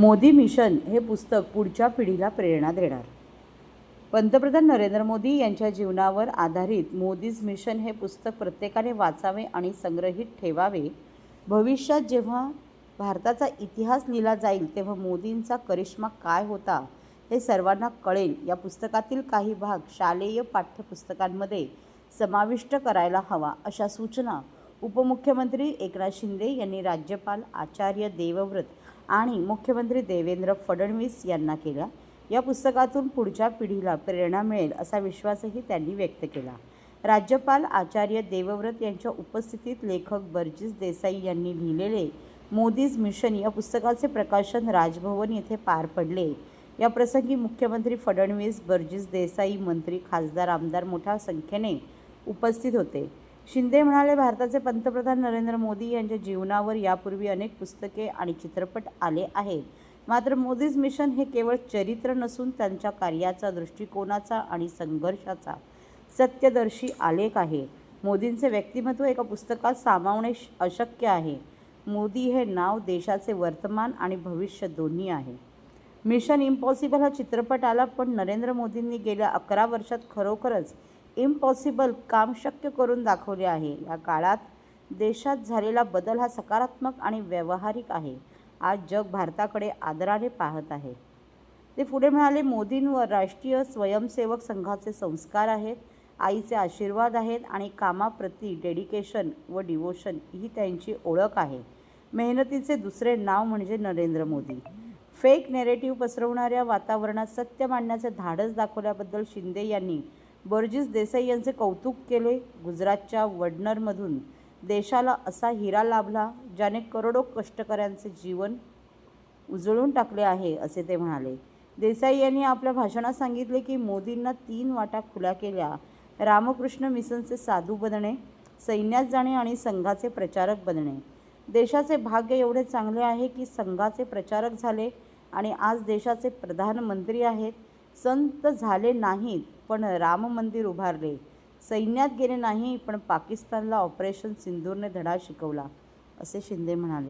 Modi mission हे पुस्तक पुढच्या पिढीला प्रेरणा देणार. पंतप्रधान नरेंद्र मोदी यांच्या जीवनावर आधारित मोदीज मिशन हे पुस्तक प्रत्येकाने वाचावे आणि संग्रहित ठेवावे. भविष्यात जेव्हा भारताचा इतिहास लिहिला जाईल तेव्हा मोदींचा करिश्मा काय होता हे सर्वांना कळेल. या पुस्तकातील काही भाग शालेय पाठ्यपुस्तकांमध्ये समाविष्ट करायला हवा अशा सूचना उपमुख्यमंत्री एकनाथ शिंदे यांनी राज्यपाल आचार्य देवव्रत आणि मुख्यमंत्री देवेंद्र फडणवीस यांना केल्या या पुस्तकातून पुढच्या पिढीला प्रेरणा मिळेल असा विश्वासही त्यांनी व्यक्त केला. राज्यपाल आचार्य देवव्रत यांच्या उपस्थितीत लेखक बर्जिस देसाई यांनी लिहिलेले मोदीज मिशन या पुस्तकाचे प्रकाशन राजभवन येथे पार पडले. या प्रसंगी मुख्यमंत्री फडणवीस बर्जिस देसाई मंत्री खासदार आमदार मोठ्या संख्येने उपस्थित होते. शिंदे म्हणाले भारताचे पंतप्रधान नरेंद्र मोदी यांच्या जीवनावर यापूर्वी अनेक पुस्तके आणि चित्रपट आले आहेत. मात्र मोदीज मिशन हे केवळ चरित्र नसून त्यांच्या कार्याचा दृष्टिकोनाचा आणि संघर्षाचा सत्यदर्शी आलेख आहे. मोदींचे व्यक्तिमत्व एका पुस्तकात सामावणे अशक्य आहे. मोदी हे नाव देशाचे वर्तमान आणि भविष्य दोन्ही आहे. मिशन इम्पॉसिबल हा चित्रपट आला पण नरेंद्र मोदींनी गेल्या अकरा वर्षात खरोखरच इम्पॉसिबल काम शक्य करून दाखवले आहे. या काळात देशात झालेला बदल हा सकारात्मक आणि व्यावहारिक आहे. आज जग भारताकडे आदराने पाहत आहे. ते पुढे म्हणाले मोदींवर राष्ट्रीय स्वयंसेवक संघाचे संस्कार आहेत आईचे आशीर्वाद आहेत आणि कामाप्रती डेडिकेशन व डिवोशन ही त्यांची ओळख आहे. मेहनतीचे दुसरे नाव म्हणजे नरेंद्र मोदी. फेक नेरेटिव्ह पसरवणाऱ्या वातावरणात सत्य मांडण्याचे धाडस दाखवल्याबद्दल शिंदे यांनी बर्जिस देसाई यांचे कौतुक केले. गुजरातच्या वडनरमधून देशाला असा हिरा लाभला ज्याने करोडो कष्टकऱ्यांचे जीवन उजळून टाकले आहे असे ते म्हणाले. देसाई यांनी आपल्या भाषणात सांगितले की मोदींना तीन वाटा खुल्या केल्या. रामकृष्ण मिशनचे साधू बनणे सैन्यात जाणे आणि संघाचे प्रचारक बनणे. देशाचे भाग्य एवढे चांगले आहे की संघाचे प्रचारक झाले आणि आज देशाचे प्रधानमंत्री आहेत. संत झाले नाहीत पण राम मंदिर उभारले. सैन्यात गेले नाही पण पाकिस्तानला ऑपरेशन सिंदूरने धडा शिकवला असे शिंदे म्हणाले.